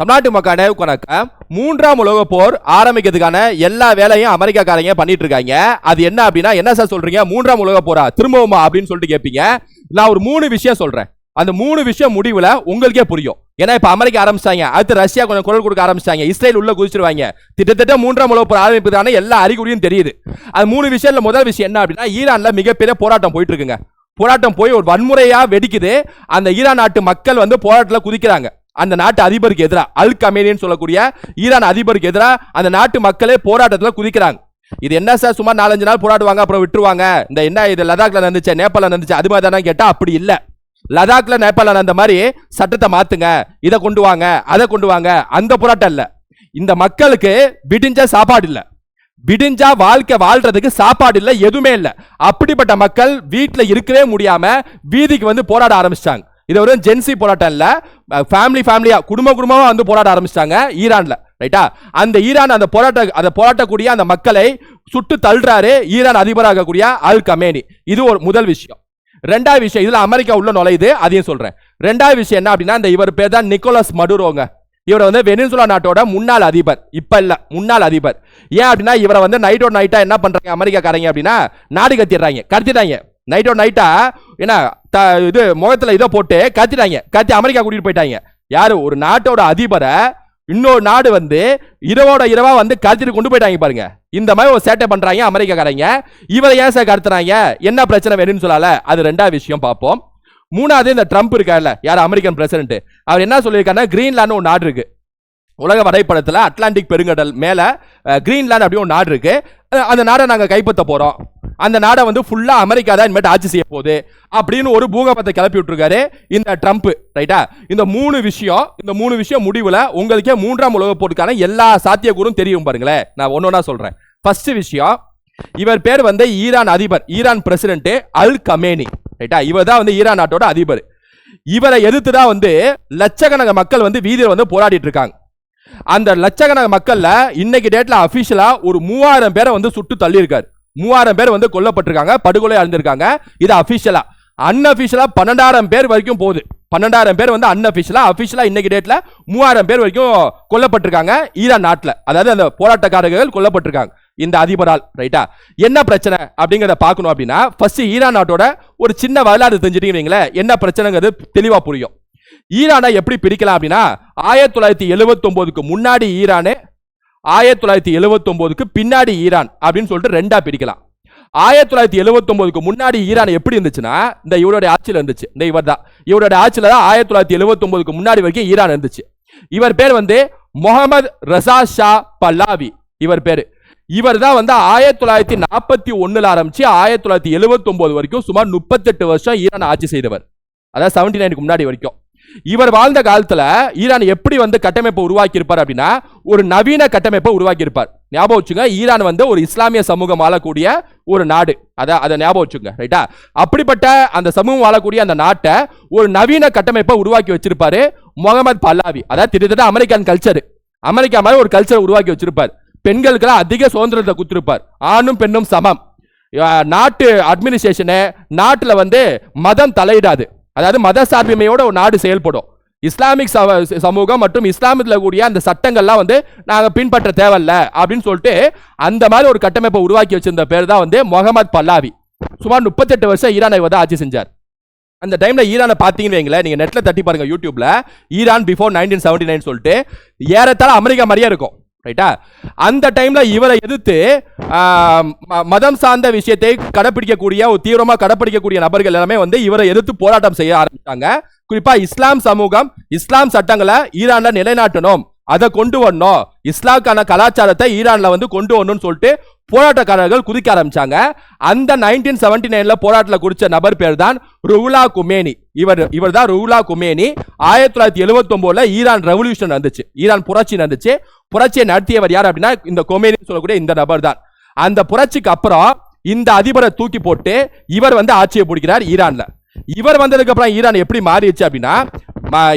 தமிழ்நாட்டு மக்கான வணக்கம். மூன்றாம் உலக போர் ஆரம்பிக்கிறதுக்கான எல்லா வேலையும் அமெரிக்காக்காரங்க பண்ணிட்டு இருக்காங்க. அது என்ன அப்படின்னா என்ன சார் சொல்றீங்க? மூன்றாம் உலக போரா? திரும்பவுமா அப்படின்னு சொல்லிட்டு கேட்பீங்க நான் ஒரு மூணு விஷயம் சொல்றேன். அந்த மூணு விஷயம் முடிவுல உங்களுக்கே புரியும். ஏன்னா இப்ப அமெரிக்கா ஆரம்பிச்சாங்க அடுத்து ரஷ்யா கொஞ்சம் குரல் கொடுக்க ஆரம்பிச்சாங்க இஸ்ரேல் உள்ள குதிச்சிருவாங்க. கிட்டத்தட்ட மூன்றாம் உலக போர் ஆரம்பிப்பதான எல்லா அறிகுறியும் தெரியுது. அது மூணு விஷயம்ல முதல் விஷயம் என்ன அப்படின்னா ஈரான்ல மிகப்பெரிய போராட்டம் போயிட்டு இருக்குங்க. போராட்டம் போய் ஒரு வன்முறையா வெடிக்குது. அந்த ஈரான் நாட்டு மக்கள் வந்து போராட்டத்தில் குதிக்கிறாங்க. அந்த நாட்டு அதிபருக்கு எதிராக அல் கமேனின்னு சொல்லக்கூடிய ஈரான் அதிபருக்கு எதிராக அந்த நாட்டு மக்களே போராட்டத்தில் குதிக்கிறாங்க. இது என்ன சார் சும்மா நாலஞ்சு நாள் போராடுவாங்க அப்புறம் விட்டுருவாங்க. இந்த என்ன இது லடாக்ல நடந்துச்சு நேபாளம் நடந்துச்சு அது மாதிரி தானே கேட்டால் அப்படி இல்லை. லடாக்ல நேபாளில் நடந்த மாதிரி சட்டத்தை மாத்துங்க இதை கொண்டு வாங்க அதை கொண்டு வாங்க அந்த போராட்டம் இல்லை. இந்த மக்களுக்கு விடிஞ்ச சாப்பாடு இல்லை. விடிஞ்சா வாழ்க்கை வாழ்றதுக்கு சாப்பாடு இல்லை எதுவுமே இல்லை. அப்படிப்பட்ட மக்கள் வீட்டில் இருக்கவே முடியாம வீதிக்கு வந்து போராட ஆரம்பிச்சிட்டாங்க. இது ஒரு ஜென்சி போராட்டம் இல்லை ஃபேமிலி ஃபேமிலியாக குடும்ப குடும்பமாக வந்து போராட ஆரம்பிச்சிட்டாங்க ஈரானில் ரைட்டா அந்த ஈரான் அந்த போராட்ட அந்த போராட்டக்கூடிய அந்த மக்களை சுட்டு தள்ளுறாரு ஈரான் அதிபராக கூடிய அல் கமேனி. இது ஒரு முதல் விஷயம். ரெண்டாவது விஷயம் இதில் அமெரிக்கா உள்ள நுழையுது அதையும் சொல்கிறேன் ரெண்டாவது விஷயம் என்ன அப்படின்னா இந்த இவர் பேர் தான் நிக்கோலஸ் மடுரோங்க. இவர் வந்து வெனிசுலா நாட்டோட முன்னாள் அதிபர். இப்ப இல்ல முன்னாள் அதிபர். ஏன் அப்படின்னா இவரை வந்து நைட்டோட நைட்டா என்ன பண்றாங்க அமெரிக்காக்காரங்க அப்படின்னா நாடு கத்திடுறாங்க கடத்திடுறாங்க. நைட்டோட நைட்டா என்ன இது முகத்தில் இதை போட்டு கத்திட்டாங்க. கத்தி அமெரிக்கா கூட்டிட்டு போயிட்டாங்க. யாரு? ஒரு நாட்டோட அதிபரை இன்னொரு நாடு வந்து இரவோட இரவா வந்து கடத்திட்டு கொண்டு போயிட்டாங்க பாருங்க. இந்த மாதிரி ஒரு சேட்டை பண்றாங்க அமெரிக்காக்காரங்க. இவரை ஏன் சார் கடத்துறாங்க? என்ன பிரச்சனை வேணும்னு சொல்லல. அது ரெண்டாவது விஷயம் பார்ப்போம். மூணாவது இந்த ட்ரம்ப் இருக்கார்ல. யார்? அமெரிக்கன் பிரசிடென்ட் அவர் என்ன சொல்லியிருக்காருன்னா கிரீன்லாந்து ஒரு நாடு இருக்கு. உலக வரைபடத்தில் அட்லாண்டிக் பெருங்கடல் மேலே கிரீன்லாண்ட் அப்படின்னு ஒரு நாடு இருக்கு. அந்த நாடை நாங்கள் கைப்பற்ற போகிறோம் அந்த நாடை வந்து ஃபுல்லா அமெரிக்கா தான் இனிமேட்டு ஆட்சி செய்ய போகுது அப்படின்னு ஒரு பூகம்பத்தை கிளப்பி விட்டுருக்காரு இந்த ட்ரம்ப் ரைட்டா இந்த மூணு விஷயம் இந்த மூணு விஷயம் முடிவில் உங்களுக்கே மூன்றாம் உலக போட்டுக்கான எல்லா சாத்தியக்கூறும் தெரியும் பாருங்களேன். நான் ஒன்னொன்னா சொல்றேன். ஃபர்ஸ்ட் விஷயம் இவர் பேர் வந்து ஈரான் அதிபர் ஈரான் பிரசிடென்ட் அல் கமேனி ரைட்டா இவர் தான் வந்து ஈரான் நாட்டோட அதிபர். இவரை எதிர்த்து தான் வந்து லட்சக்கணக்கான மக்கள் வந்து வீதியில் வந்து போராடிட்டு இருக்காங்க. அந்த லட்சக்கணக்கான மக்கள்ல இன்னைக்கு டேட்ல அபிஷியலா ஒரு மூவாயிரம் பேரை வந்து சுட்டு தள்ளியிருக்காரு. மூவாயிரம் பேர் வந்து கொல்லப்பட்டிருக்காங்க படுகொலை அடைந்திருக்காங்க இது அஃபிஷியலா அன்அஃபிஷியலா பன்னெண்டாயிரம் பேர் வரைக்கும் போகுது. பன்னெண்டாயிரம் பேர் வந்து அன்அஃபிஷியலா அஃபிஷியலா இன்னைக்கு டேட்ல மூவாயிரம் பேர் வரைக்கும் கொல்லப்பட்டிருக்காங்க ஈரான் நாட்டில். அதாவது அந்த போராட்டக்காரர்கள் கொல்லப்பட்டிருக்காங்க. இந்த அதிபரால் ரைட்டா என்ன பிரச்சனை அப்படிங்கிறத பார்க்கணும் அப்படின்னா ஃபர்ஸ்ட் ஈரான் நாட்டோட ஒரு சின்ன வரலாறு தெரிஞ்சுட்டீங்களே என்ன பிரச்சனைங்கிறது தெளிவாக புரியும். ஈரானை எப்படி பிரிக்கலாம் அப்படின்னா ஆயிரத்தி தொள்ளாயிரத்தி எழுபத்தி ஒன்பதுக்கு முன்னாடி ஈரானு ஆயிரத்தி தொள்ளாயிரத்தி எழுபத்தொம்போதுக்கு பின்னாடி ஈரான் அப்படின்னு சொல்லிட்டு ரெண்டா பிரிக்கலாம். ஆயிரத்தி தொள்ளாயிரத்தி எழுபத்தொம்போதுக்கு முன்னாடி ஈரான் எப்படி இருந்துச்சுன்னா இந்த இவருடைய ஆட்சியில் இருந்துச்சு. இந்த இவர் தான் இவருடைய ஆட்சியில தான் ஆயிரத்தி தொள்ளாயிரத்தி எழுபத்தொம்போதுக்கு முன்னாடி வரைக்கும் ஈரான் இருந்துச்சு. இவர் பேர் வந்து முகமது ரசா ஷா பல்லாவி. இவர் பேர். இவர் தான் வந்து ஆயிரத்தி தொள்ளாயிரத்தி நாற்பத்தி ஒன்றில் ஆரம்பித்து ஆயிரத்தி தொள்ளாயிரத்தி எழுபத்தொம்போது வரைக்கும் சுமார் முப்பத்தெட்டு வருஷம் ஈரான் ஆட்சி செய்தவர். அதாவது செவன்டி நைனுக்கு முன்னாடி வரைக்கும். இவர் வாழ்ந்த காலத்தில் ஈரான் எப்படி வந்து கட்டமைப்பை உருவாக்கியிருப்பார் அப்படின்னா ஒரு நவீன கட்டமைப்பை உருவாக்கியிருப்பார். ஞாபகம் வச்சுங்க ஈரான் வந்து ஒரு இஸ்லாமிய சமூகம் வாழக்கூடிய ஒரு நாடு. அதை அதை ஞாபகம் வச்சுங்க ரைட்டா அப்படிப்பட்ட அந்த சமூகம் வாழக்கூடிய அந்த நாட்டை ஒரு நவீன கட்டமைப்பை உருவாக்கி வச்சிருப்பாரு முகமது பல்லாவி. அதாவது திட்டத்தட்ட அமெரிக்கன் கல்ச்சர் அமெரிக்கா மாதிரி ஒரு கல்ச்சர் உருவாக்கி வச்சிருப்பார். பெண்களுக்கெல்லாம் அதிக சுதந்திரத்தை கொடுத்துருப்பார். ஆணும் பெண்ணும் சமம். நாட்டு அட்மினிஸ்ட்ரேஷனு நாட்டில் வந்து மதம் தலையிடாது. அதாவது மத சார்பின்மையோட ஒரு நாடு செயல்படும். இஸ்லாமிக் சம- சமூகம் மற்றும் இஸ்லாமத்தில் கூடிய அந்த சட்டங்கள்லாம் வந்து நாங்கள் பின்பற்ற தேவையில்ல அப்படின்னு சொல்லிட்டு அந்த மாதிரி ஒரு கட்டமைப்பை உருவாக்கி வச்சிருந்த பேர் தான் வந்து முகமது பல்லாவி. சுமார் முப்பத்தெட்டு வருஷம் ஈரானை வந்து ஆட்சி செஞ்சார். அந்த டைமில் ஈரானை பார்த்தீங்கன்னு வைங்களேன் நீங்கள் நெட்டில் தட்டி பாருங்கள் யூடியூப்பில் Iran before nineteen seventy nine சொல்லிட்டு ஏறத்தாழ அமெரிக்கா மாதிரியே இருக்கும். ரைட்டா அந்த டைம்ல இவரை எதிர்த்து ம- மதம் சார்ந்த விஷயத்தை கடைப்பிடிக்கக்கூடிய ஒரு தீவிரமா கடைப்பிடிக்கக்கூடிய நபர்கள் எல்லாமே வந்து இவரை எதிர்த்து போராட்டம் செய்ய ஆரம்பிச்சாங்க. குறிப்பா இஸ்லாம் சமூகம் இஸ்லாம் சட்டங்களை ஈரான்ல நிலைநாட்டணும். அதை கொண்டு வரணும். இஸ்லாமுக்கான கலாச்சாரத்தை ஈரான்ல வந்து கொண்டு வரணும்னு சொல்லிட்டு போராட்டக்காரர்கள் குதிக்க ஆரம்பிச்சாங்க. அந்த நைன்டீன் செவன்டி நைன்ல போராட்டத்தில் குடிச்ச நபர் பேர் தான் ருவுலா குமேனி. இவர் இவர் தான் ருவுலா குமேனி. ஆயிரத்தி தொள்ளாயிரத்தி எழுபத்தி ஒன்பதுல ஈரான் ரெவல்யூஷன் நடந்துச்சு. ஈரான் புரட்சி நடந்துச்சு. புரட்சியை நடத்தியவர் யார் அப்படின்னா இந்த கொமேனி சொல்லக்கூடிய இந்த நபர் தான் அந்த புரட்சிக்கு அப்புறம் இந்த அதிபரை தூக்கி போட்டு இவர் வந்து ஆட்சியை பிடிக்கிறார் ஈரான்ல. இவர் வந்ததுக்கு அப்புறம் ஈரான் எப்படி மாறிடுச்சு அப்படின்னா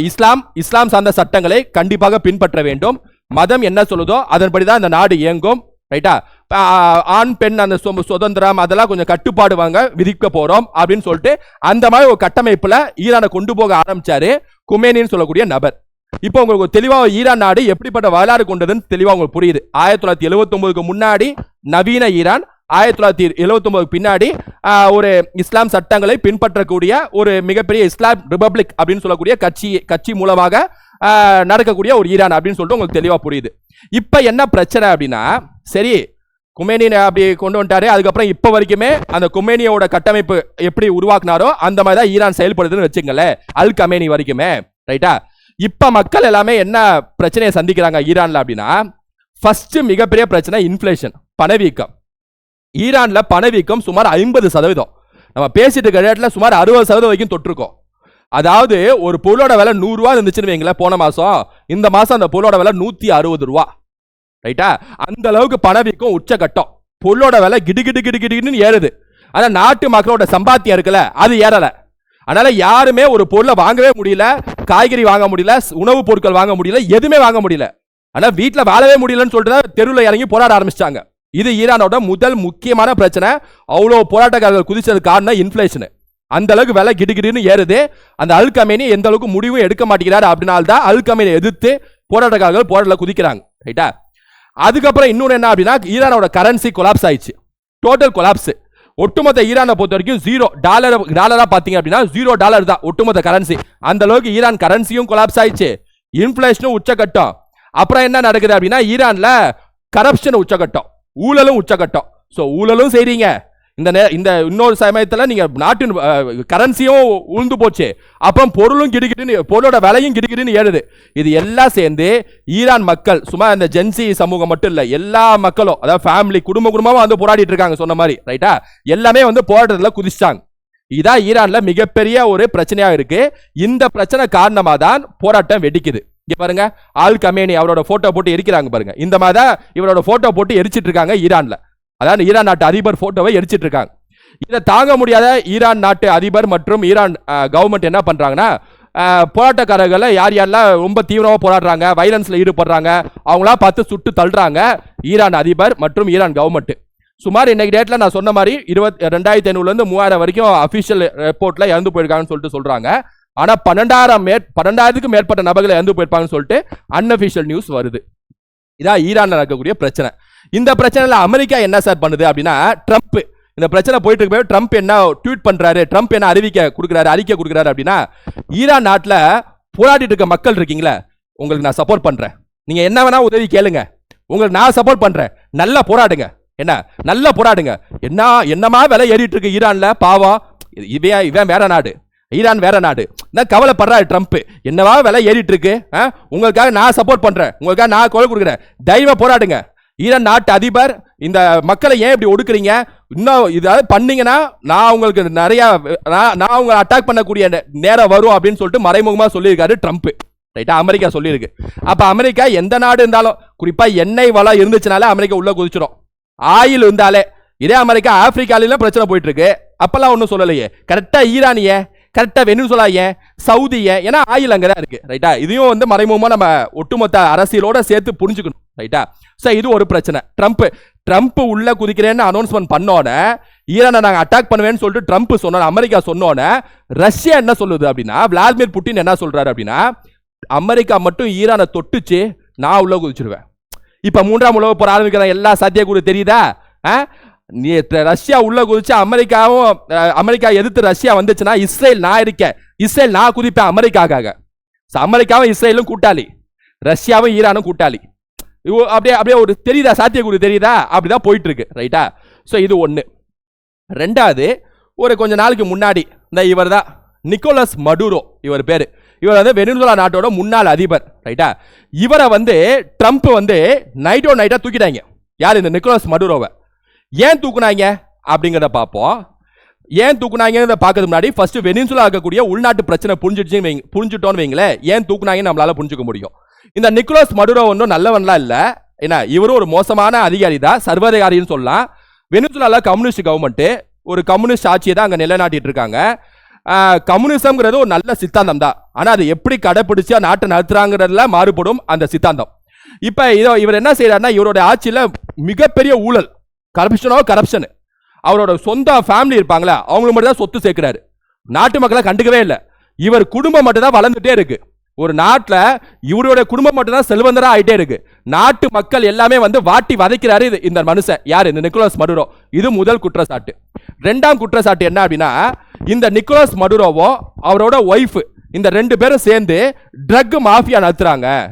இஸ்லாம் இஸ்லாம் சார்ந்த சட்டங்களை கண்டிப்பாக பின்பற்ற வேண்டும். மதம் என்ன சொல்லுதோ அதன்படி தான் இந்த நாடு இயங்கும். ரைட்டா? ஆண் பெண் அந்த சு- சுதந்திரம் அதெல்லாம் கொஞ்சம் கட்டுப்பாடு வாங்க விதிக்க போறோம் அப்படின்னு சொல்லிட்டு அந்த மாதிரி ஒரு கட்டமைப்புல ஈரானை கொண்டு போக ஆரம்பிச்சாரு குமேனின்னு சொல்லக்கூடிய நபர். இப்போ உங்களுக்கு தெளிவாக ஈரான் நாடு எப்படிப்பட்ட வரலாறு கொண்டதுன்னு தெளிவாக உங்களுக்கு புரியுது. ஆயிரத்தி தொள்ளாயிரத்தி எழுபத்தொம்போதுக்கு முன்னாடி நவீன ஈரான் ஆயிரத்தி தொள்ளாயிரத்தி எழுவத்தொம்போது பின்னாடி ஒரு இஸ்லாம் சட்டங்களை பின்பற்றக்கூடிய ஒரு மிகப்பெரிய இஸ்லாம் ரிபப்ளிக் அப்படின்னு சொல்லக்கூடிய கட்சி கட்சி மூலமாக நடக்கக்கூடிய ஒரு ஈரான் அப்படின்னு சொல்லிட்டு உங்களுக்கு தெளிவாக புரியுது. இப்போ என்ன பிரச்சனை அப்படின்னா சரி குமேனியனை அப்படி கொண்டு வந்துட்டாரு. அதுக்கப்புறம் இப்போ வரைக்குமே அந்த குமேனியோட கட்டமைப்பு எப்படி உருவாக்குனாரோ அந்த மாதிரி தான் ஈரான் செயல்படுதுன்னு வச்சுங்களேன் அல் கமேனி வரைக்குமே. ரைட்டா? இப்போ மக்கள் எல்லாமே என்ன பிரச்சனையை சந்திக்கிறாங்க ஈரானில் அப்படின்னா ஃபர்ஸ்ட் மிகப்பெரிய பிரச்சனை இன்ஃப்ளேஷன் பணவீக்கம். ஈரானில் பணவீக்கம் சுமார் ஐம்பது சதவீதம். நம்ம பேசிட்டு இருக்க ரேட்ல சுமார் அறுபது சதவீதம் வரைக்கும் தொட்டிருக்கோம். அதாவது ஒரு பொருளோட விலை நூறுரூவா இருந்துச்சுன்னு வைங்களேன் போன மாதம் இந்த மாதம் அந்த பொருளோட விலை நூற்றி அறுபது ரூபா. ரைட்டா அந்த அளவுக்கு பணவீக்கம் உச்சகட்டம். பொருளோட விலை கிடுகிடு கிடுகிடுன்னு ஏறுது. ஆனால் நாட்டு மக்களோட சம்பாத்தியம் இருக்குல்ல அது ஏறலை. அதனால யாருமே ஒரு பொருளை வாங்கவே முடியல காய்கறி வாங்க முடியல உணவுப் பொருட்கள் வாங்க முடியல எதுவுமே வாங்க முடியல. ஆனால் வீட்டில் வாழவே முடியலன்னு சொல்லிட்டு தெருவில் இறங்கி போராட ஆரம்பிச்சிட்டாங்க. இது ஈரானோட முதல் முக்கியமான பிரச்சனை. அவ்வளோ போராட்டக்காரர்கள் குதிச்சது காரணம் இன்ஃப்ளேஷனு அந்த அளவுக்கு விலை கிடுகிடுன்னு ஏறுது. அந்த அல் கமேனி எந்த அளவுக்கு முடிவும் எடுக்க மாட்டேங்கிறாரு அப்படின்னால்தான் தான் அல் எதிர்த்து போராட்டக்காரர்கள் போராட்டில் குதிக்கிறாங்க. ரைட்டா அதுக்கப்புறம் இன்னொன்று என்ன அப்படின்னா ஈரானோட கரன்சி கொலாப்ஸ் ஆயிடுச்சு. டோட்டல் கொலாப்ஸ் ஒட்டுமொத்த ஈரானை பொறுத்த வரைக்கும் ஜீரோ டாலர் டாலராக பார்த்தீங்க அப்படின்னா ஜீரோ டாலர் தான் ஒட்டுமொத்த கரன்சி அந்த அளவுக்கு ஈரான் கரன்சியும் கொலாப்ஸ் ஆயிடுச்சு. இன்ஃப்ளேஷனும் உச்சகட்டம் அப்புறம் என்ன நடக்குது அப்படின்னா ஈரானில் கரப்ஷன் உச்சகட்டம் ஊழலும் உச்சகட்டம் ஸோ ஊழலும் செய்கிறீங்க இந்த நே இந்த இன்னொரு சமயத்தில் நீங்கள் நாட்டின் கரன்சியும் உழுந்து போச்சு. அப்புறம் பொருளும் கிடுக்கிட்டுன்னு பொருளோட விலையும் கிடுகிடுன்னு ஏறுது. இது எல்லாம் சேர்ந்து ஈரான் மக்கள் சும்மா இந்த ஜென்சி சமூகம் மட்டும் இல்லை எல்லா மக்களும் அதாவது ஃபேமிலி குடும்ப குடும்பமாக வந்து போராடிட்டு இருக்காங்க சொன்ன மாதிரி ரைட்டா எல்லாமே வந்து போராட்டத்தில் குதிச்சிட்டாங்க இதான் ஈரானில் மிகப்பெரிய ஒரு பிரச்சனையாக இருக்கு. இந்த பிரச்சனை காரணமாக தான் போராட்டம் வெடிக்குது. இங்கே பாருங்க ஆல் கமேனி அவரோட போட்டோ போட்டு எரிக்கிறாங்க பாருங்க. இந்த மாதிரி தான் இவரோட போட்டோ போட்டு எரிச்சிட்டு இருக்காங்க ஈரானில். அதாவது ஈரான் நாட்டு அதிபர் போட்டோவை எரிச்சிட்டு இருக்காங்க. இதை தாங்க முடியாத ஈரான் நாட்டு அதிபர் மற்றும் ஈரான் கவர்மெண்ட் என்ன பண்ணுறாங்கன்னா போராட்டக்காரர்களை யார் யாரெல்லாம் ரொம்ப தீவிரமாக போராடுறாங்க வைலன்ஸில் ஈடுபடுறாங்க அவங்களா பார்த்து சுட்டு தள்ளுறாங்க ஈரான் அதிபர் மற்றும் ஈரான் கவர்மெண்ட் சுமார் இன்னைக்கு டேட்டில் நான் சொன்ன மாதிரி இருபத்தி ரெண்டாயிரத்தி ஐநூறுலேருந்து மூவாயிரம் வரைக்கும் அஃபிஷியல் ரிப்போர்ட்டில் இறந்து போயிருக்காங்கன்னு சொல்லிட்டு சொல்கிறாங்க ஆனால் பன்னெண்டாயிரம் மேற் பன்னெண்டாயிரத்துக்கும் மேற்பட்ட நபர்களை இறந்து போயிருப்பாங்கன்னு சொல்லிட்டு அன்அஃபிஷியல் நியூஸ் வருது. இதான் ஈரானில் நடக்கக்கூடிய பிரச்சனை. இந்த பிரச்சனையில் அமெரிக்கா என்ன சார் பண்ணுது அப்படின்னா ட்ரம்ப் இந்த பிரச்சனை போயிட்டு இருக்கப்போ ட்ரம்ப் என்ன ட்வீட் பண்ணுறாரு ட்ரம்ப் என்ன அறிவிக்க கொடுக்குறாரு அறிக்கை கொடுக்குறாரு அப்படின்னா ஈரான் நாட்டில் போராடிட்டு இருக்க மக்கள் இருக்கீங்களே உங்களுக்கு நான் சப்போர்ட் பண்ணுறேன் நீங்கள் என்ன வேணா உதவி கேளுங்க. உங்களுக்கு நான் சப்போர்ட் பண்ணுறேன் நல்லா போராடுங்க. என்ன? நல்லா போராடுங்க. என்ன என்னமா விலை ஏறிட்டு இருக்கு ஈரானில்? பாவம். இவன் இவன் வேற நாடு. ஈரான் வேற நாடு. நான் கவலைப்படுறாரு ட்ரம்ப் என்னவா விலை ஏறிட்டு இருக்கு ஆ? உங்களுக்காக நான் சப்போர்ட் பண்றேன். உங்களுக்காக நான் குரல் கொடுக்குறேன். தைரியமா போராடுங்க. ஈரான் நாட்டு அதிபர் இந்த மக்களை ஏன் இப்படி ஒடுக்குறீங்க? இன்னும் இதாவது பண்ணீங்கன்னா நான் உங்களுக்கு நிறையா நான் நான் உங்களை அட்டாக் பண்ணக்கூடிய நே- நேரம் வரும் அப்படின்னு சொல்லிட்டு மறைமுகமாக சொல்லியிருக்காரு ட்ரம்ப். ரைட்டா அமெரிக்கா சொல்லியிருக்கு. அப்போ அமெரிக்கா எந்த நாடு இருந்தாலும் குறிப்பாக எண்ணெய் வளம் இருந்துச்சுனாலே அமெரிக்கா உள்ளே குதிச்சிடும் ஆயில் இருந்தாலே இதே அமெரிக்கா ஆப்பிரிக்காலாம் பிரச்சனை போயிட்டு இருக்கு. அப்பெல்லாம் ஒன்றும் சொல்லலையே. கரெக்டாக ஈரானியே கரெக்டாக வெனிசுலா ஏன் சவுதி ஏன் ஏன்னா ஆயில் அங்கே தான் இருக்குது ரைட்டா இதையும் வந்து மறைமுகமாக நம்ம ஒட்டுமொத்த அரசியலோட சேர்த்து புரிஞ்சுக்கணும். ரைட்டா ஸோ இது ஒரு பிரச்சனை. ட்ரம்ப் ட்ரம்ப் உள்ளே குதிக்கிறேன்னு அனௌன்ஸ்மெண்ட் பண்ணோன்னே ஈரானை நாங்கள் அட்டாக் பண்ணுவேன்னு சொல்லிட்டு ட்ரம்ப் சொன்னோம் அமெரிக்கா சொன்னோன்னே ரஷ்யா என்ன சொல்லுது அப்படின்னா விளாடிமிர் புட்டின் என்ன சொல்கிறாரு அப்படின்னா அமெரிக்கா மட்டும் ஈரானை தொட்டுச்சு நான் உள்ளே குதிச்சிருவேன். இப்போ மூன்றாம் உலக போர் ஆரம்பிக்கிற எல்லா சாத்தியக்கூறு தெரியுதா? ஆ? ரஷ்யா உள்ள குதிச்சு அமெரிக்காவும் அமெரிக்கா எதிர்த்து ரஷ்யா வந்துச்சுன்னா இஸ்ரேல் நான் இருக்கேன். இஸ்ரேல் நான் குதிப்பேன் அமெரிக்காக்காக அமெரிக்காவும் இஸ்ரேலும் கூட்டாளி. ரஷ்யாவும் ஈரானும் கூட்டாளி. அப்படியே அப்படியே ஒரு தெரியுதா? சாத்தியக்குறி தெரியுதா? அப்படிதான் போயிட்டு இருக்கு ரைட்டா ஸோ இது ஒன்று ரெண்டாவது ஒரு கொஞ்ச நாளுக்கு முன்னாடி இந்த இவர் தான் நிக்கோலஸ் மடுரோ இவர் பேர். இவர் வந்து வெனிசுலா நாட்டோட முன்னாள் அதிபர். ரைட்டா இவரை வந்து ட்ரம்ப் வந்து நைட்டோ நைட்டாக தூக்கிட்டாங்க. யார் இந்த நிக்கோலஸ் மடுரோவை? ஏன் தூக்குனாங்க? அப்படிங்கிறத பார்ப்போம். ஏன் தூக்குனாங்கன்னு பார்க்கறது முன்னாடி ஃபர்ஸ்ட் வெனிசுலா இருக்கக்கூடிய உள்நாட்டு பிரச்சனை புரிஞ்சிடுச்சுன்னு வைங்க புரிஞ்சுட்டோன்னு வைங்களேன். ஏன் தூக்குனாங்கன்னு நம்மளால புரிஞ்சுக்க முடியும். இந்த நிக்கோலஸ் மடுரோ ஒன்றும் நல்லவன்லாம் இல்லை. ஏன்னா இவரும் ஒரு மோசமான அதிகாரி தான் சர்வாதிகாரின்னு சொல்லலாம். வெனிசுலாவில் கம்யூனிஸ்ட் கவர்மெண்ட்டு ஒரு கம்யூனிஸ்ட் ஆட்சியை தான் அங்கே நிலைநாட்டிட்டு இருக்காங்க. கம்யூனிசம்ங்கிறது ஒரு நல்ல சித்தாந்தம் தான். ஆனால் அது எப்படி கடைப்பிடிச்சு நாட்டை நடத்துறாங்கிறதுல மாறுபடும் அந்த சித்தாந்தம். இப்போ இதோ இவர் என்ன செய்யறாருன்னா இவரோட ஆட்சியில் மிகப்பெரிய ஊழல் கரப்ஷனோ கரப்ஷன் அவரோட சொந்த ஃபேமிலி இருப்பாங்களே அவங்களுக்கு மட்டும் தான் சொத்து சேர்க்கிறாரு. நாட்டு மக்களை கண்டுக்கவே இல்லை. இவர் குடும்பம் மட்டும் தான் வளர்ந்துட்டே இருக்கு. ஒரு நாட்டில் இவருடைய குடும்பம் மட்டும்தான் செல்வந்தராக ஆயிட்டே இருக்கு. நாட்டு மக்கள் எல்லாமே வந்து வாட்டி வதைக்கிறாரு இது- இந்த மனுஷன். யார்? இந்த நிக்கோலஸ் மடுரோ. இது முதல் குற்றச்சாட்டு. ரெண்டாம் குற்றச்சாட்டு என்ன அப்படின்னா இந்த நிக்கோலஸ் மடுரோவோ அவரோட ஒய்ஃபு இந்த ரெண்டு பேரும் சேர்ந்து ட்ரக் மாஃபியா நடத்துறாங்க.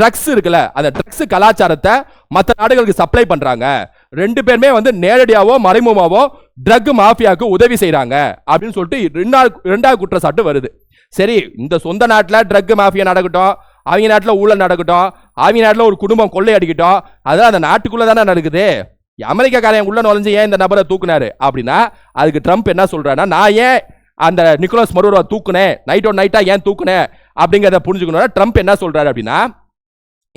ட்ரக்ஸ் இருக்குல்ல அந்த ட்ரக்ஸ் கலாச்சாரத்தை மற்ற நாடுகளுக்கு சப்ளை பண்றாங்க. ரெண்டு பேருமே வந்து நேரடியாவோ மறைமுகமாவோ ட்ரக் மாஃபியாவுக்கு உதவி செய்கிறாங்க அப்படின்னு சொல்லிட்டு ரெண்டாவது ரெண்டாவது குற்றச்சாட்டு வருது. சரி இந்த சொந்த நாட்டில் ட்ரக் மாஃபியா நடக்கட்டும் அவங்க நாட்டில் ஊழல் நடக்கட்டும் அவங்க நாட்டில் ஒரு குடும்பம் கொள்ளை அடிக்கட்டும் அதெல்லாம் அந்த நாட்டுக்குள்ளே தானே நடக்குது. அமெரிக்காக்காரன் உள்ள நுழைஞ்சு ஏன் இந்த நபரை தூக்குனாரு? அப்படின்னா அதுக்கு ட்ரம்ப் என்ன சொல்கிறாருன்னா நான் ஏன் அந்த நிக்கோலஸ் மருவரை தூக்குனேன்? நைட் ஒன் நைட்டாக ஏன் தூக்குனேன்? அப்படிங்கிறத புரிஞ்சுக்கணும்னா ட்ரம்ப் என்ன சொல்கிறாரு அப்படின்னா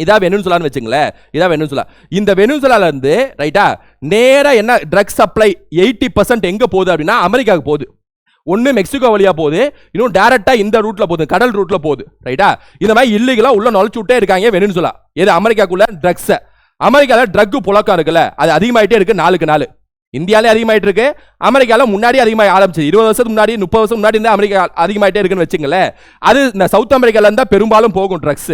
இதா வெனுசுலான்னு வச்சுங்களேன் இதா வெனுசுலா இந்த வெனுசுலால இருந்து ரைட்டா நேராக என்ன ட்ரக் சப்ளை எயிட்டி பர்சன்ட் எங்கே போகுது அப்படின்னா அமெரிக்காவுக்கு போகுது. ஒன்று மெக்சிகோ வழியா போகுது இன்னும் டேரெக்டாக இந்த ரூட்டில் போகுது கடல் ரூட்டில் போகுது ரைட்டா. இந்த மாதிரி இல்லீகலாக உள்ள நுழைச்சு விட்டே இருக்காங்க வெனுசுலா எது அமெரிக்காக்குள்ள? ட்ரக்ஸை அமெரிக்காவில் ட்ரக் புழக்கம் இருக்குல்ல அது அதிகமாகிட்டே இருக்குது நாளுக்கு நாள். இந்தியாவிலே அதிகமாயிட்டு இருக்கு அமெரிக்காவில் முன்னாடி அதிகமாக ஆரம்பிச்சது. இருபது வருஷத்துக்கு முன்னாடி முப்பது வருஷம் முன்னாடி இருந்தால் அமெரிக்கா அதிகமாயிட்டே இருக்குன்னு வச்சுங்களேன் அது இந்த சவுத் அமெரிக்காவில் இருந்தால் பெரும்பாலும் போகும் ட்ரக்ஸ்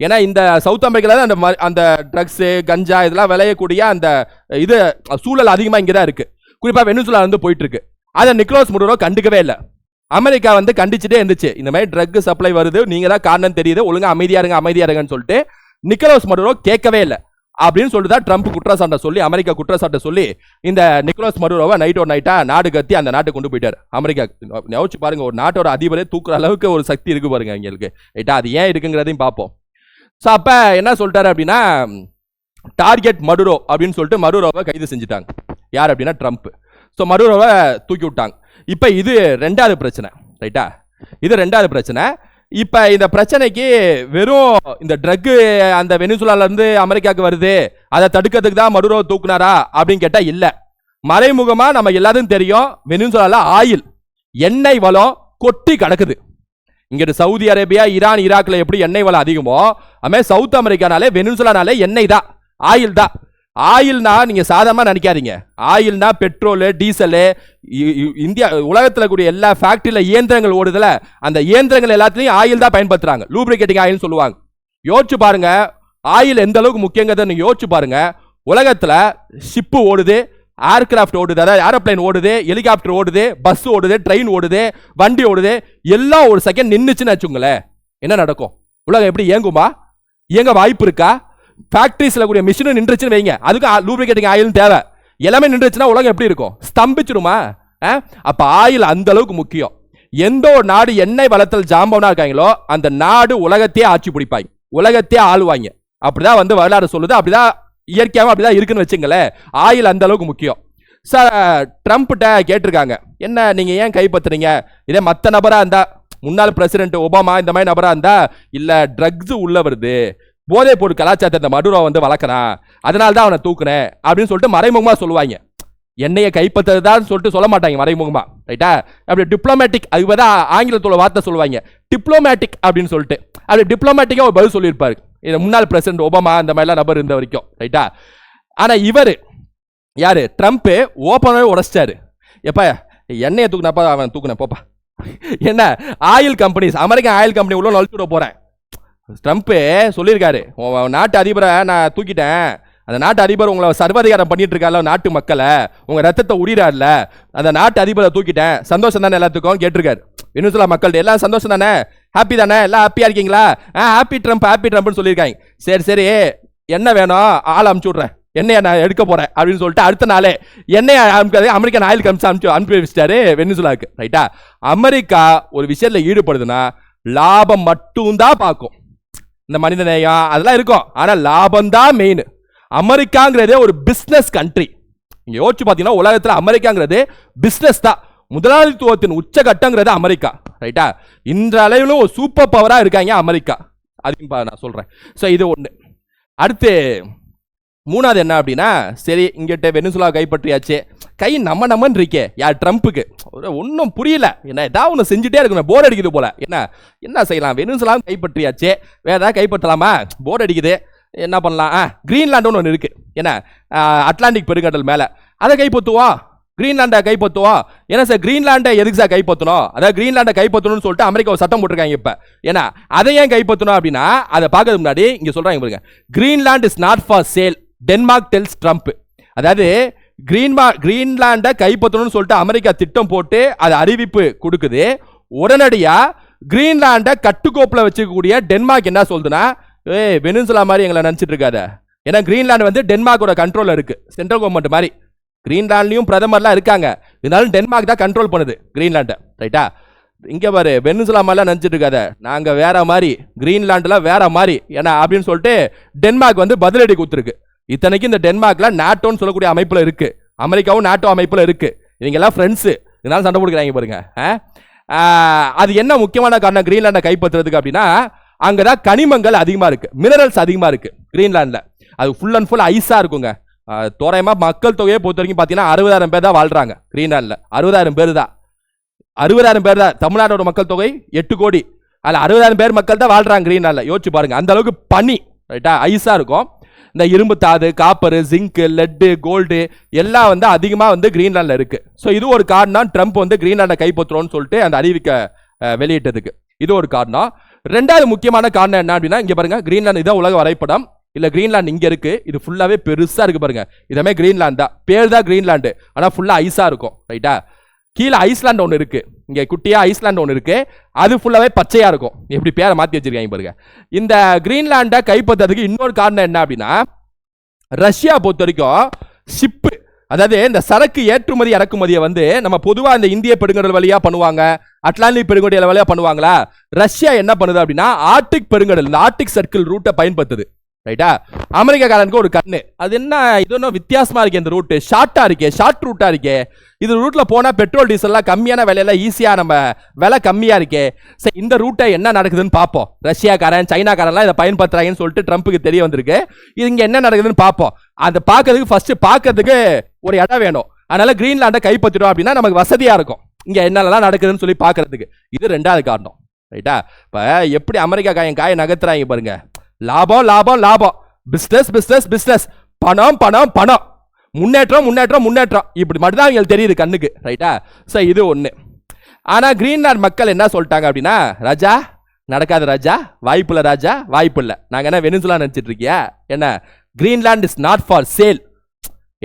ஏன்னா இந்த சவுத் அமெரிக்கால தான் அந்த ம- அந்த ட்ரக்ஸு கஞ்சா இதெல்லாம் விளையக்கூடிய அந்த இது சூழல் அதிகமாக இங்கே தான் இருக்குது குறிப்பாக வெனிசுலா வந்து போயிட்டுருக்கு. அதை நிக்லோஸ் முடரோ கண்டுக்கவே இல்லை. அமெரிக்கா வந்து கண்டிச்சுட்டே இருந்துச்சு. இந்த மாதிரி ட்ரக் சப்ளை வருது. நீங்கள் தான் காரணம் தெரியுது. ஒழுங்காக அமைதியாக இருங்க அமைதியாக இருங்கன்னு சொல்லிட்டு நிக்கோலஸ் மடுரோ கேட்கவே இல்லை. அப்படின்னு சொல்லிட்டு தான் ட்ரம்ப் குற்றச்சாட்டை சொல்லி அமெரிக்கா குற்றச்சாட்டை சொல்லி இந்த நிக்கோலஸ் மடுரோவை நைட் ஒரு நைட்டாக நாடு கத்தி அந்த நாட்டை கொண்டு போயிட்டார். அமெரிக்கா யோசிச்சு பாருங்க ஒரு நாட்டோட அதிபரே தூக்குற அளவுக்கு ஒரு சக்தி இருக்கு பாருங்க எங்களுக்கு. ரைட்டா அது ஏன் இருக்குங்கிறதையும் பார்ப்போம். ஸோ அப்போ என்ன சொல்லிட்டாரு அப்படின்னா டார்கெட் மடுரோ அப்படின்னு சொல்லிட்டு மடுரோவை கைது செஞ்சுட்டாங்க. யார் அப்படின்னா ட்ரம்ப். ஸோ மடுரோவை தூக்கி விட்டாங்க. இப்போ இது ரெண்டாவது பிரச்சனை ரைட்டா இது ரெண்டாவது பிரச்சனை. இப்போ இந்த பிரச்சனைக்கு வெறும் இந்த ட்ரக்கு அந்த வெனிசுலாலேருந்து அமெரிக்காவுக்கு வருது அதை தடுக்கிறதுக்கு தான் மடுரோ தூக்குனாரா அப்படின்னு கேட்டால் இல்லை. மறைமுகமாக நம்ம எல்லாத்தையும் தெரியும் வெனிசுலாவில் ஆயில் எண்ணெய் வளம் கொட்டி கிடக்குது. இங்கிட்டு சவுதி அரேபியா ஈரான் ஈராக்ல எப்படி எண்ணெய் வளம் அதிகமோ அதுமாதிரி சவுத் அமெரிக்கானாலே வெனிசுலானாலே எண்ணெய் தான் ஆயில் தான். ஆயில்னா நீங்கள் சாதமாக நினைக்காதீங்க. ஆயில்னா பெட்ரோலு டீசலு இந்தியா உலகத்தில் கூடிய எல்லா ஃபேக்ட்ரியில் இயந்திரங்கள் ஓடுதில் அந்த இயந்திரங்கள் எல்லாத்துலேயும் ஆயில் தான் பயன்படுத்துகிறாங்க லூப்ரிகேட்டிங் ஆயில்னு சொல்லுவாங்க. யோசிச்சு பாருங்க ஆயில் எந்த அளவுக்கு முக்கியங்கிறத நீங்கள் யோசிச்சு பாருங்க. உலகத்தில் ஷிப்பு ஓடுது ஏர்கிராஃப்ட் ஓடுது. அதாவது ஏரோப்ளேன் ஓடுது ஹெலிகாப்டர் ஓடுது பஸ் ஓடுது ட்ரெயின் ஓடுது வண்டி ஓடுது. எல்லாம் ஒரு செகண்ட் நின்றுச்சுன்னு வச்சுங்களேன் என்ன நடக்கும்? உலகம் எப்படி இயங்குமா? இயங்க வாய்ப்பு இருக்கா? ஃபேக்ட்ரிஸில் கூடிய மிஷினும் நின்றுச்சுன்னு வைங்க. அதுக்கு லூப்ரிகேட்டிங் ஆயிலும் தேவை. எல்லாமே நின்றுச்சுன்னா உலகம் எப்படி இருக்கும்? ஸ்தம்பிச்சிருமா ஆ? ஆயில் அந்த அளவுக்கு முக்கியம். எந்த ஒரு நாடு எண்ணெய் வளத்தில் ஜாம்பவனா இருக்காங்களோ அந்த நாடு உலகத்தையே ஆட்சி பிடிப்பாங்க. உலகத்தையே ஆளுவாங்க. அப்படிதான் வந்து வரலாறு சொல்லுது. அப்படிதான் இயற்கையாகவும் அப்படிதான் இருக்குன்னு வச்சுங்களேன். ஆயில் அந்த அளவுக்கு முக்கியம். சார் ட்ரம்ப்கிட்ட கேட்டிருக்காங்க. என்ன நீங்கள் ஏன் கைப்பற்றுறீங்க? இதே மற்ற நபராக இருந்தால் முன்னாள் பிரசிடென்ட் ஒபாமா இந்த மாதிரி நபராக இருந்தால் இல்லை ட்ரக்ஸு உள்ள வருது போதைப் பொருள் கலாச்சாரத்தை இந்த மடுரோ வந்து வளர்க்குறான் அதனால தான் அவனை தூக்குனேன் அப்படின்னு சொல்லிட்டு மறைமுகமாக சொல்லுவாங்க. என்னையை கைப்பற்றுறதான்னு சொல்லிட்டு சொல்ல மாட்டாங்க மறைமுகமாக ரைட்டா அப்படி டிப்ளமேட்டிக் அதுக்கு தான் ஆங்கிலத்தோட வார்த்தை சொல்லுவாங்க. டிப்ளமேட்டிக் அப்படின்னு சொல்லிட்டு. அப்படி டிப்ளமேட்டிக்காக ஒரு பதில் சொல்லியிருப்பாரு. முன்னாள் பிரசிடென்ட் ஒபாமா அந்த மாதிரிலாம் நபர் இருந்த வரைக்கும் ரைட்டா ஆனால் இவர் யார்? ட்ரம்ப்பு ஓப்பனாகவே உடச்சிட்டாரு. எப்பா எண்ணெயை தூக்குனப்பா அவன் தூக்குனேன் போப்பா. என்ன? Oil companies American oil company உள்ள நுழைச்சு போகிறேன் ட்ரம்ப்பு சொல்லியிருக்காரு உன் நாட்டு அதிபரை நான் தூக்கிட்டேன். அந்த நாட்டு அதிபர் உங்களை சர்வாதிகாரம் பண்ணிட்டு இருக்கார்ல நாட்டு மக்களை. உங்கள் ரத்தத்தை உரிறாருல. அந்த நாட்டு அதிபரை தூக்கிட்டேன். சந்தோஷம் தானே எல்லாத்துக்கும்? கேட்டிருக்காரு. வெனிசுலா மக்கள்கிட்ட எல்லாம் சந்தோஷம் தானே? ஹாப்பி தானே? எல்லாம் ஹாப்பியா இருக்கீங்களா? ஆ ஹாப்பி ட்ரம்ப் ஹாப்பி ட்ரம்ப்னு சொல்லியிருக்காங்க. சரி சரி. என்ன வேணும்? ஆள் அமுச்சு விட்றேன். என்னைய நான் எடுக்க போறேன் அப்படின்னு சொல்லிட்டு அடுத்த நாளே என்னைய அனுப்பிக்காது அமெரிக்கன் ஆயில் கம்ஸ் அனுப்பிச்சு அனுப்பி வச்சிட்டாரு வெனிசுலாவுக்கு. ரைட்டா அமெரிக்கா ஒரு விஷயத்தில் ஈடுபடுதுன்னா லாபம் மட்டும்தான் பார்க்கும். இந்த மனித நேயம் அதெல்லாம் இருக்கும். ஆனால் லாபம் தான் மெயின் அமெரிக்காங்கிறதே ஒரு பிஸ்னஸ் கண்ட்ரி நீங்க யோசிச்சு பார்த்தீங்கன்னா உலகத்தில் அமெரிக்காங்கிறது பிஸ்னஸ் தான். முதலாளித்துவத்தின் உச்சகட்டங்கிறது அமெரிக்கா. ரைட்டா இன்றளவிலும் ஒரு சூப்பர் பவராக இருக்காங்க அமெரிக்கா. அதையும் நான் சொல்கிறேன் ஸோ இது ஒன்று அடுத்து மூணாவது என்ன அப்படின்னா சரி இங்கிட்ட வெனிசுலா கைப்பற்றியாச்சு. கை நம்ம நம்மன்னு இருக்கே. யார்? ட்ரம்ப்புக்கு. ஒன்றும் புரியல. என்ன ஏதாவது ஒன்று செஞ்சுட்டே இருக்கணும். போர் அடிக்குது போல. என்ன என்ன செய்யலாம்? வெனிசுலாம் கைப்பற்றியாச்சு. வேறு ஏதாவது கைப்பற்றலாமா? போர் அடிக்குது. என்ன பண்ணலாம்? ஆ கிரீன்லாண்டுன்னு ஒன்று இருக்குது என்ன அட்லாண்டிக் பெருங்கடல் மேலே. அதை கைப்பற்றுவோம். கிரீன்லாண்டை கைப்பற்றுவோம் ஏன்னா சார் கிரீன்லாண்டை எதுக்கு சார் கைப்பற்றணும்? அதாவது கிரீன்லாண்டை கைப்பற்றணும்னு சொல்லிட்டு அமெரிக்கா ஒரு சட்டம் போட்டிருக்காங்க இப்போ. ஏன்னா அதை ஏன் கைப்பற்றணும் அப்படின்னா அதை பார்க்கறதுக்கு முன்னாடி இங்கே சொல்கிறாங்க பாருங்க. Greenland is not for sale Denmark tells Trump அதாவது கிரீன்மா கிரீன்லாண்டை கைப்பற்றணும்னு சொல்லிட்டு அமெரிக்கா திட்டம் போட்டு அது அறிவிப்பு கொடுக்குது. உடனடியாக கிரீன்லாண்டை கட்டுக்கோப்பில் வச்சுக்கக்கூடிய டென்மார்க் என்ன சொல்லுதுன்னா ஏய் வெனிசுலா மாதிரி எங்களை நினச்சிட்டு இருக்காத. ஏன்னா கிரீன்லாண்டு வந்து டென்மார்க்கோட கண்ட்ரோலில் இருக்குது சென்ட்ரல் கவர்மெண்ட் மாதிரி. கிரீன்லாண்ட்லையும் பிரதமர்லாம் இருக்காங்க. இருந்தாலும் டென்மார்க் தான் கண்ட்ரோல் பண்ணுது கிரீன்லாண்டை. ரைட்டா இங்கே பாரு வெனிசுலா மாதிரிலாம் நினச்சிட்டு இருக்காத. நாங்கள் வேற மாதிரி கிரீன்லாண்டெலாம் வேற மாதிரி. ஏன்னா அப்படின்னு சொல்லிட்டு டென்மார்க் வந்து பதிலடி கொடுத்துருக்கு. இத்தனைக்கு இந்த டென்மார்க்கில் நாட்டோன்னு சொல்லக்கூடிய அமைப்பில் இருக்குது அமெரிக்காவும் நாட்டோ அமைப்பில் இருக்குது இவங்கெல்லாம் ஃப்ரெண்ட்ஸு இதனால சண்டை கொடுக்குறாங்க பாருங்க. அது என்ன முக்கியமான காரணம் கிரீன்லாண்டை கைப்பற்றுறதுக்கு அப்படின்னா அங்கே தான் கனிமங்கள் அதிகமாக இருக்குது மினரல்ஸ் அதிகமாக இருக்குது கிரீன்லாண்டில். அது ஃபுல் அண்ட் ஃபுல் ஐஸாக இருக்குங்க. தோராயமாக மக்கள் தொகையை பொறுத்த வரைக்கும் பார்த்தீங்கன்னா அறுபதாயிரம் பேர் தான் வாழ்றாங்க. கிரீன்லாண்டில் அறுபதாயிரம் பேர் தான். அறுபதாயிரம் பேர் தான் தமிழ்நாட்டோட மக்கள் தொகை எட்டு கோடி. அதில் அறுபதாயிரம் பேர் மக்கள் தான் வாழ்றாங்க கிரீன்லாண்டில் யோசிச்சு பாருங்க. அந்த அளவுக்கு பனி ரைட்டா ஐஸாக இருக்கும். இந்த இரும்பு தாது காப்பர் ஜிங்க்கு லெட்டு கோல்டு எல்லாம் வந்து அதிகமாக வந்து கிரீன்லாண்டில் இருக்குது ஸோ இது ஒரு காரணம். ட்ரம்ப் வந்து கிரீன்லாண்டை கைப்பற்றுறோம்னு சொல்லிட்டு அந்த அறிவிக்க வெளியிட்டதுக்கு. இது ஒரு காரணம். ரெண்டாவது முக்கியமான காரணம் என்ன அப்படின்னா இங்கே பாருங்க. கிரீன்லாந்து இதான் உலக வரைபடம். இல்லை கிரீன்லாந்து இங்கே இருக்குது இது ஃபுல்லாகவே பெருசாக இருக்குது பாருங்க. இதமே க்ரீன்லாண்ட் தான். பேர் தான் க்ரீன்லாண்டு ஆனால் ஃபுல்லாக ஐஸாக இருக்கும். ரைட்டா கீழே ஐஸ்லாண்ட் ஒன்று இருக்குது இங்கே குட்டியாக ஐஸ்லாண்ட் ஒன்று இருக்குது அது ஃபுல்லாகவே பச்சையாக இருக்கும். எப்படி பேரை மாற்றி வச்சிருக்காங்க பாருங்க. இந்த கிரீன்லாண்டை கைப்பற்றதுக்கு இன்னொரு காரணம் என்ன அப்படின்னா ரஷ்யா பொறுத்த வரைக்கும் ஷிப்பு அதாவது இந்த சரக்கு ஏற்றுமதி இறக்குமதியை வந்து நம்ம பொதுவாக இந்த இந்திய பெருங்கடல் வழியாக பண்ணுவாங்க. அட்லாண்டிக் பெருங்கடல் வழியாக பண்ணுவாங்களா? ரஷ்யா என்ன பண்ணுது அப்படின்னா ஆர்டிக் பெருங்கடல் இந்த ஆர்டிக் சர்க்கிள் ரூட்டை பயன்படுத்துது. ரைட்டா அமெரிக்காக்காரனுக்கு ஒரு கண்ணு. அது என்ன இது ஒன்றும் வித்தியாசமாக இருக்குது இந்த ரூட்டு ஷார்ட்டாக இருக்கே ஷார்ட் ரூட்டாக இருக்கே. இது ரூட்டில் போனால் பெட்ரோல் டீசல்லாம் கம்மியான விலையில ஈஸியாக நம்ம விலை கம்மியாக இருக்கே. சரி இந்த ரூட்டை என்ன நடக்குதுன்னு பார்ப்போம் ரஷ்யாக்காரன் சைனாக்காரன்லாம் இதை பயன்படுத்துறாங்கன்னு சொல்லிட்டு ட்ரம்ப்புக்கு தெரிய வந்திருக்கு. இது இங்கே என்ன நடக்குதுன்னு பார்ப்போம் அந்த பார்க்கறதுக்கு ஃபர்ஸ்ட் பார்க்கறதுக்கு ஒரு இடம் வேணும். அதனால கிரீன்லாண்டை கைப்பற்றிடும் அப்படின்னா நமக்கு வசதியாக இருக்கும். இங்கே என்னெல்லாம் நடக்குதுன்னு சொல்லி பார்க்கறதுக்கு இது ரெண்டாவது காரணம். ரைட்டா இப்போ எப்படி அமெரிக்கா காயம் காய நகர்த்துறாங்க பாருங்க. லாபம் லாபம் லாபம். பிஸ்னஸ் பிஸ்னஸ் பிஸ்னஸ் பணம் பணம் பணம். முன்னேற்றம் முன்னேற்றம் முன்னேற்றம். இப்படி மட்டும்தான் அவங்களுக்கு தெரியுது கண்ணுக்கு. ரைட்டா ஸோ இது ஒன்று ஆனால் கிரீன்லாண்ட் மக்கள் என்ன சொல்லிட்டாங்க அப்படின்னா ராஜா நடக்காது ராஜா. வாய்ப்பு இல்லை ராஜா. வாய்ப்பு இல்லை. நாங்கள் என்ன வெனிசுலா நினச்சிட்டு இருக்கியா? என்ன? Greenland is not for sale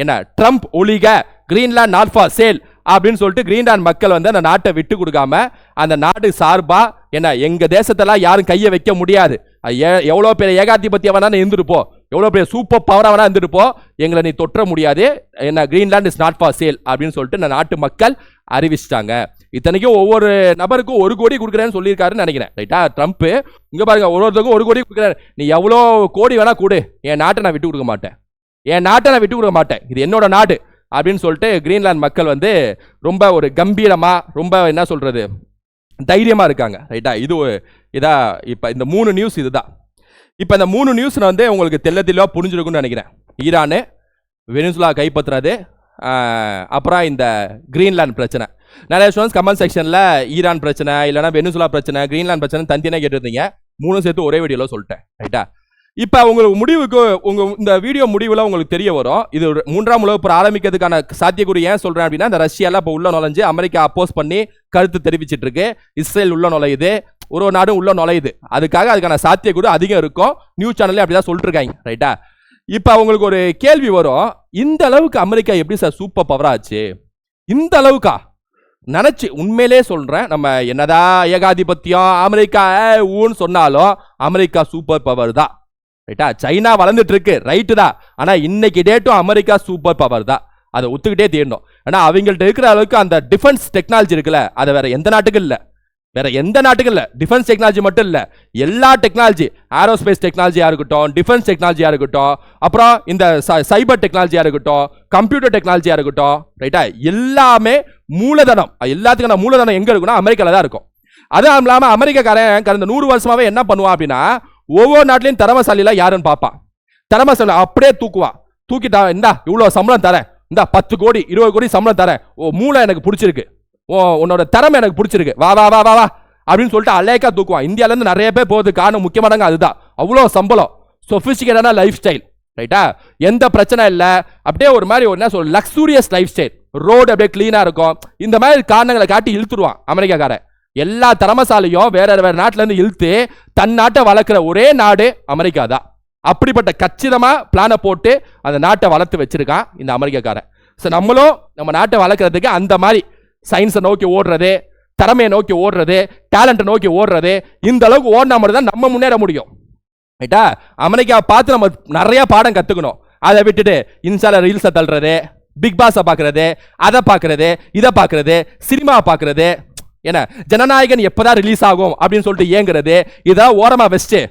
என்ன? ட்ரம்ப் ஒழிக. கிரீன்லாண்ட் நாட் ஃபார் சேல் அப்படின்னு சொல்லிட்டு கிரீன்லாண்ட் மக்கள் வந்து அந்த நாட்டை விட்டு கொடுக்காம அந்த நாடு சார்பாக என்ன? எங்கள் தேசத்தெல்லாம் யாரும் கையை வைக்க முடியாது. ஏ எவ்வளோ பெரிய ஏகாதிபத்தியம் வேணா இருந்துருப்போம் எவ்வளோ பெரிய சூப்பர் பவராக வேணா இருந்திருப்போம் எங்களை நீ தொற்ற முடியாது. என்ன Greenland is not for sale அப்படின்னு சொல்லிட்டு நான் நாட்டு மக்கள் அறிவிச்சிட்டாங்க. இத்தனைக்கும் ஒவ்வொரு நபருக்கும் ஒரு கோடி கொடுக்குறேன்னு சொல்லியிருக்காருன்னு நினைக்கிறேன். ரைட்டா ட்ரம்ப் இங்கே பாருங்க ஒரு ஒருத்தருக்கும் ஒரு கோடி கொடுக்குறாரு. நீ எவ்வளோ கோடி வேணா கொடு. என் நாட்டை நான் விட்டு கொடுக்க மாட்டேன். என் நாட்டை நான் விட்டு கொடுக்க மாட்டேன். இது என்னோட நாடு அப்படின்னு சொல்லிட்டு கிரீன்லாந்து மக்கள் வந்து ரொம்ப ஒரு கம்பீரமாக ரொம்ப என்ன சொல்கிறது தைரியமாக இருக்காங்க. ரைட்டா இது இதா இப்போ இந்த மூணு நியூஸ் இதுதான் இப்போ இந்த மூணு நியூஸ் வந்து உங்களுக்கு தெல்ல தெளிவாக புரிஞ்சிருக்கும்னு நினைக்கிறேன். ஈரானு வெனிசுலா கைப்பற்றுறது அப்புறம் இந்த கிரீன்லாந்து பிரச்சனை. நிறைய ஸ்டூடெண்ட்ஸ் கமெண்ட் செக்ஷனில் ஈரான் பிரச்சனை இல்லைனா வெனிசுலா பிரச்சனை கிரீன்லாந்து பிரச்சனை தந்தினா கேட்டிருந்தீங்க. மூணும் சேர்த்து ஒரே வீடியோவில் சொல்லிட்டேன் ரைட்டா இப்போ உங்களுக்கு முடிவுக்கு உங்கள் இந்த வீடியோ முடிவில் உங்களுக்கு தெரிய வரும். இது ஒரு மூன்றாம் உலகப் போர் ஆரம்பிக்கிறதுக்கான சாத்தியக்குறி ஏன் சொல்கிறேன் அப்படின்னா இந்த ரஷ்யாலாம் இப்போ உள்ள நுழைஞ்சு அமெரிக்கா அப்போஸ் பண்ணி கருத்து தெரிவிச்சிட்டு இருக்கு. இஸ்ரேல் உள்ள நுழையுது. ஒரு ஒரு நாடும் உள்ள நுழையுது. அதுக்காக அதுக்கான சாத்தியக்கூறு அதிகம் இருக்கும். நியூஸ் சேனல்லே அப்படிதான் சொல்லிட்டு இருக்காங்க ரைட்டா இப்போ அவங்களுக்கு ஒரு கேள்வி வரும். இந்த அளவுக்கு அமெரிக்கா எப்படி சார் சூப்பர் பவர் ஆச்சு? இந்த அளவுக்கா? நினச்சி உண்மையிலே சொல்கிறேன் நம்ம என்னதான் ஏகாதிபத்தியம் அமெரிக்கா ஊன்னு சொன்னாலும் அமெரிக்கா சூப்பர் பவர் தான். ரைட்டா சைனா வளர்ந்துட்டு இருக்கு ரைட்டு தான். ஆனால் இன்னைக்கு டேட்டும் அமெரிக்கா சூப்பர் பவர் தான். அதை ஒத்துக்கிட்டே தீரணும். ஏன்னா அவங்கள்ட்ட இருக்கிற அளவுக்கு அந்த டிஃபென்ஸ் டெக்னாலஜி இருக்குல்ல அதை வேற எந்த நாட்டுக்கும் இல்லை. வேற எந்த நாட்டுக்கும் இல்லை. டிஃபென்ஸ் டெக்னாலஜி மட்டும் இல்லை. எல்லா டெக்னாலஜி ஏரோஸ்பேஸ் டெக்னாலஜியாக இருக்கட்டும் டிஃபென்ஸ் டெக்னாலஜியாக இருக்கட்டும் அப்புறம் இந்த சைபர் டெக்னாலஜியாக இருக்கட்டும் கம்ப்யூட்டர் டெக்னாலஜியாக இருக்கட்டும் ரைட்டா எல்லாமே மூலதனம். எல்லாத்துக்கான மூலதனம் எங்கே இருக்குன்னா அமெரிக்காவில் தான் இருக்கும். அதுவும் இல்லாமல் அமெரிக்காக்காரன் கடந்த நூறு வருஷமாகவே என்ன பண்ணுவான் அப்படின்னா ஒவ்வொரு நாட்டிலையும் திறமசாலிலாம் யாருன்னு பார்ப்பான். திறமசாலி அப்படியே தூக்குவான். தூக்கிட்டா இந்தா இவ்வளோ சம்பளம் தரேன். இந்தா பத்து கோடி இருபது கோடி சம்பளம் தரேன். ஓ மூளை எனக்கு பிடிச்சிருக்கு. ஓ உன்னோட திறமை எனக்கு பிடிச்சிருக்கு. வா வா வா வா வா அப்படின்னு சொல்லிட்டு அலேக்கா தூக்குவான். இந்தியாவிலேருந்து நிறைய பேர் போகுது. காரணம் முக்கியமானங்க அதுதான். அவ்வளோ சம்பளம். சொஃபிஸ்டிகேட்டான லைஃப் ஸ்டைல் ரைட்டா எந்த பிரச்சனை இல்லை. அப்படியே ஒரு மாதிரி ஒரு என்ன சொல் லக்ஸூரியஸ் லைஃப் ஸ்டைல் ரோடு அப்படியே க்ளீனாக இருக்கும். இந்த மாதிரி காரணங்களை காட்டி இழுத்துருவான் அமெரிக்காக்காரன். எல்லா திறமசாலையும் வேற வேற நாட்டிலேருந்து இழுத்து தன் நாட்டை வளர்க்குற ஒரே நாடு அமெரிக்கா தான் அப்படிப்பட்ட கச்சிதமாக பிளானை போட்டு அந்த நாட்டை வளர்த்து வச்சிருக்கான் இந்த அமெரிக்காக்காரன். ஸோ நம்மளும் நம்ம நாட்டை வளர்க்குறதுக்கு அந்த மாதிரி சயின்ஸை நோக்கி ஓடுறது திறமையை நோக்கி ஓடுறது டேலண்ட்டை நோக்கி ஓடுறது இந்த அளவுக்கு ஓடினா மட்டும் தான் நம்ம முன்னேற முடியும். ரைட்டா அமெரிக்கா பார்த்து நம்ம நிறைய பாடம் கற்றுக்கணும் அதை விட்டுட்டு இன்ஸ்டால ரீல்ஸை தள்ளுறது பிக் பாஸை பார்க்குறது அதை பார்க்குறது இதை பார்க்குறது சினிமா பார்க்குறது. ஏன்னா ஜனநாயகன் எப்பதான் ரிலீஸ் ஆகும் அப்படின்னு சொல்லிட்டு ஏங்குறது இதான் ஓரமாக வச்சுட்டு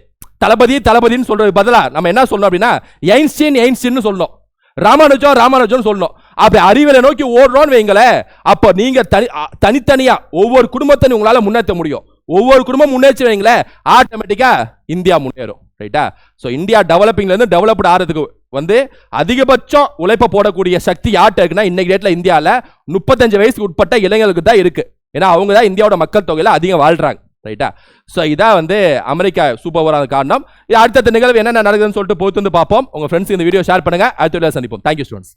தளபதி தளபதின்னு சொல்றது பதிலாக நம்ம என்ன சொல்லணும் அப்படின்னா எயின்ஸ்டீன் எயின்ஸ்டீன் சொல்லணும். ராமானுஜம் ராமானுஜம் சொல்லணும். அப்படி அறிவியலை நோக்கி ஓடுறோன்னு வைங்களேன் அப்போ நீங்க தனி தனித்தனியாக தனித்தனியா ஒவ்வொரு குடும்பத்தை உங்களால முன்னேற்ற முடியும். ஒவ்வொரு குடும்பம் முன்னேற்றி வைங்களேன் ஆட்டோமேட்டிக்கா இந்தியா முன்னேறும். ரைட்டா? ஸோ இந்தியா டெவலப்பிங்ல இருந்து டெவலப்டு ஆகிறதுக்கு வந்து அதிகபட்சம் உழைப்ப போடக்கூடிய சக்தி யார்கிட்ட இருக்குன்னா இன்னைக்கு டேட்ல இந்தியாவில் முப்பத்தஞ்சு வயசுக்கு உட்பட்ட இளைஞர்களுக்கு தான் இருக்கு. ஏன்னா அவங்க தான் இந்தியாவோட மக்கள் தொகையில அதிகம் வாழ்றாங்க. ரைட்டா? ஸோ இதான் வந்து அமெரிக்கா சூப்பர் ஓவரான காரணம். இது அடுத்தடுத்த நிகழ்வு என்னென்ன நடக்குதுன்னு சொல்லிட்டு பொறுத்து வந்து பார்ப்போம். உங்க ஃப்ரெண்ட்ஸ் இந்த வீடியோ ஷேர் பண்ணுங்க. அடுத்த வீடியோ சந்திப்போம். Thank you students